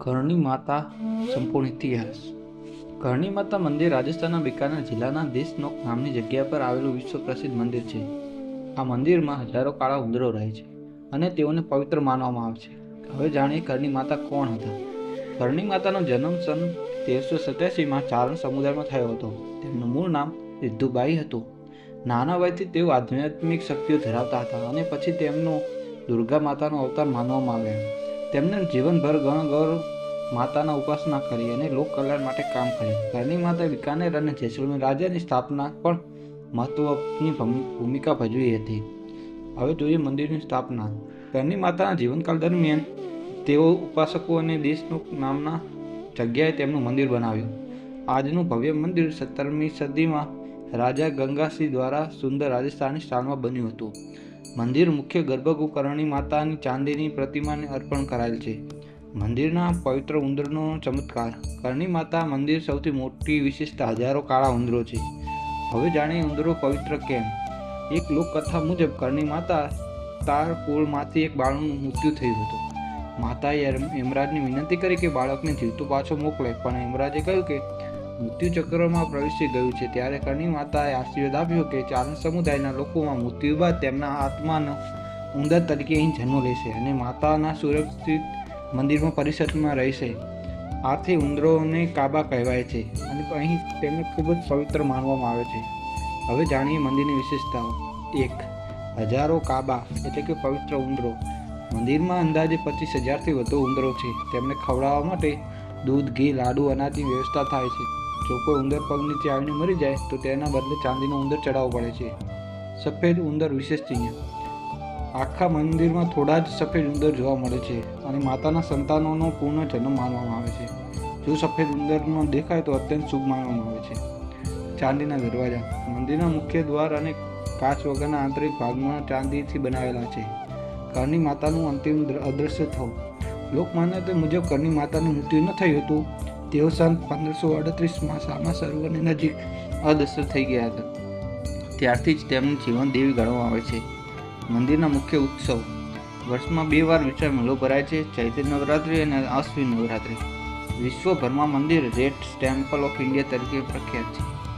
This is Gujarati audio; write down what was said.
કરણી માતા સંપૂર્ણ ઇતિહાસ. ઘરની માતા મંદિર રાજસ્થાનના બિકાનેર જિલ્લાના દેશનોક નામની જગ્યા પર આવેલું વિશ્વ પ્રસિદ્ધ મંદિર છે. આ મંદિરમાં હજારો કાળા ઉંદરો રહે છે અને તેઓને પવિત્ર માનવામાં આવે છે. હવે જાણીએ ઘરની માતા કોણ હતા. કરણી માતાનો જન્મ સન તેરસો સત્યાસીમાં ચારણ સમુદાયમાં થયો હતો. તેમનું મૂળ નામ સિદ્ધુબાઈ હતું. નાના વયથી તેઓ આધ્યાત્મિક શક્તિઓ ધરાવતા હતા અને પછી તેમનો દુર્ગા માતાનો અવતાર માનવામાં આવ્યો. તેમને જીવનભર ગણગૌર માતાના ઉપાસના કરી અને લોક કલ્યાણ માટે કામ કર્યું. ઘરની માતા બિકાનેર અને જેસલમેર રાજ્યની સ્થાપના પણ મહત્વની ભૂમિ- ભૂમિકા ભજવી હતી. હવે જોઈએ મંદિરની સ્થાપના. ઘરની માતાના જીવનકાળ દરમિયાન તેઓ ઉપાસકો અને દેશનું નામના જગ્યાએ તેમનું મંદિર બનાવ્યું. આજનું ભવ્ય મંદિર સત્તરમી સદીમાં રાજા ગંગાસિંહ દ્વારા સુંદર રાજસ્થાની સ્ટાઇલમાં બન્યું હતું. મંદિર મુખ્ય ગર્ભગૃહ કરણી માતાની ચાંદીની પ્રતિમાને અર્પણ કરાયેલ છે. મંદિરના પવિત્ર ઉંદરનો ચમત્કાર. કરણી માતા મંદિર સૌથી મોટી વિશેષતા હજારો કાળા ઉંદરો છે. હવે જાણીએ ઉંદરો પવિત્ર કેમ? એક લોકકથા મુજબ કરણી માતા તાર કુળમાંથી એક બાળકનું મૃત્યુ થયું હતું. માતાએ યમ- યમરાજને વિનંતી કરી કે બાળકને જીવતું પાછો મોકલે, પણ યમરાજે કહ્યું કે મૃત્યુ ચક્રમાં પ્રવેશી ગયું છે. ત્યારે કરણી માતાએ આશીર્વાદ આપ્યો કે ચારણ સમુદાયના લોકોમાં મૃત્યુ બાદ તેમના આત્માનો ઉંદર તરીકે અહીં જન્મ લેશે અને માતાના સુરક્ષિત મંદિરમાં પરિષદમાં રહેશે. આથી ઉંદરોને કાબા કહેવાય છે અને અહીં તેમને ખૂબ જ પવિત્ર માનવામાં આવે છે. હવે જાણીએ મંદિરની વિશેષતાઓ. એક, હજારો કાબા એટલે કે પવિત્ર ઉંદરો. મંદિરમાં અંદાજે પચીસ હજારથી વધુ ઉંદરો છે. તેમને ખવડાવવા માટે દૂધ, ઘી, લાડુ, અનાજની વ્યવસ્થા થાય છે. જો કોઈ ઉંદર પગ નીચે આવીને મરી જાય, તો તેના બદલે ચાંદીનો ઉંદર ચડાવવો પડે છે. સફેદ ઉંદર વિશેષ ચિહ્ન. આખા મંદિરમાં થોડા જ સફેદ ઉંદર જોવા મળે છે અને માતાના સંતાનોનો પૂર્ણ જન્મ માનવામાં આવે છે. જો સફેદ ઉંદરનો દેખાય તો અત્યંત શુભ માનવામાં આવે છે. ચાંદીના દરવાજા. મંદિરના મુખ્ય દ્વાર અને કાચ વગરના આંતરિક ભાગમાં ચાંદીથી બનાવેલા છે. કરણી માતાનું અંતિમ અદૃશ્ય થવું. લોકમાન્યતા મુજબ કરણી માતાનું મૃત્યુ ન થયું હતું. તેઓ સન પંદરસો અડત્રીસમાં સામા સરોવરની નજીક અદૃશ્ય થઈ ગયા હતા. ત્યારથી જ તેમનું જીવન દેવી ગણવામાં આવે છે. મંદિરના મુખ્ય ઉત્સવ વર્ષમાં બે વાર વિશાળ મેળો ભરાય છે, ચૈત્ર નવરાત્રિ અને અશ્વિન નવરાત્રિ. વિશ્વભરમાં મંદિર રેડ ટેમ્પલ ઓફ ઇન્ડિયા તરીકે પ્રખ્યાત છે.